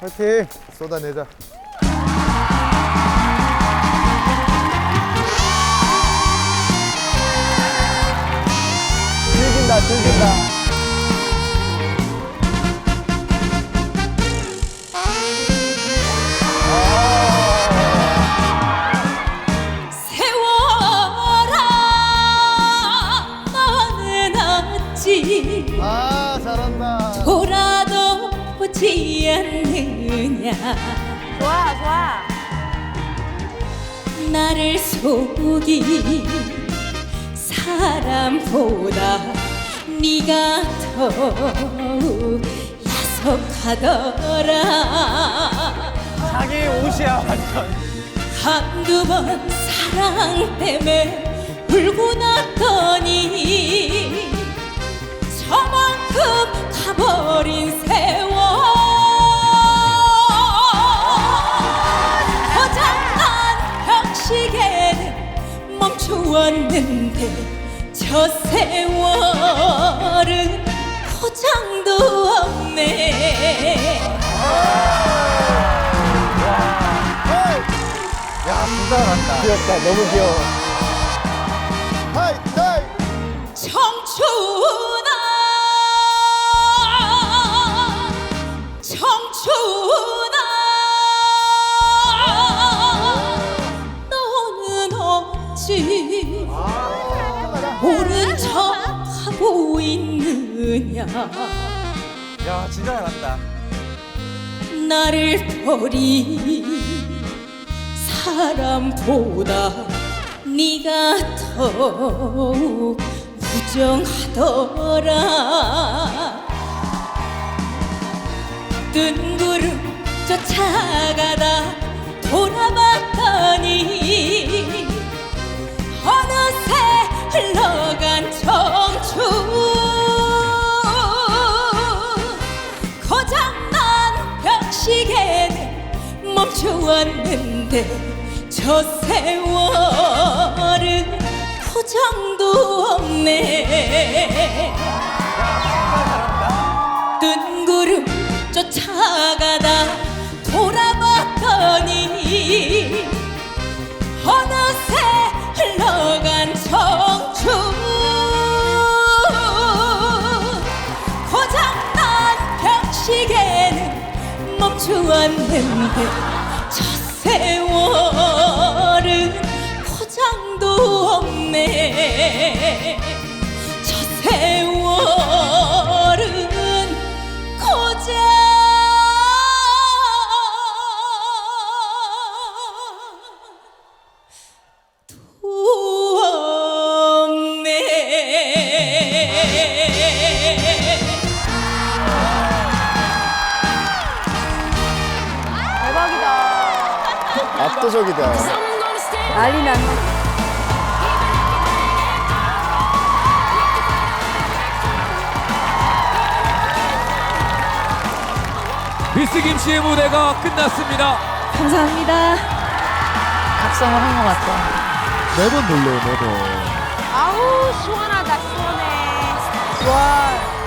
파이팅! 쏟아내자 않느냐 좋아 좋아. 나를 속이 사람보다 네가 더욱 야속하더라. 자기 옷이야 완전. 한두 번 사랑 때문에 울고 났더니 저만큼 가버린 왔는데 저 세월은 고장도 없네. 야 잘한다. 귀엽다. 너무 귀여워 척하고 있느냐? 야 진짜 잘한다. 나를 버린 사람보다 네가 더욱 무정하더라. 뜬구름 쫓아가다 왔는데 저 세월은 고장도 없네. 뜬구름 쫓아가다 돌아봤더니 어느새 흘러간 청춘. 멈춰왔는데 저 세월은 고장도 없네 압도적이다. 난리 났네. 미스 김씨의 무대가 끝났습니다. 감사합니다. 각성을 한 것 같아 매번 놀래요 매번. 아우 시원하다 시원해. 와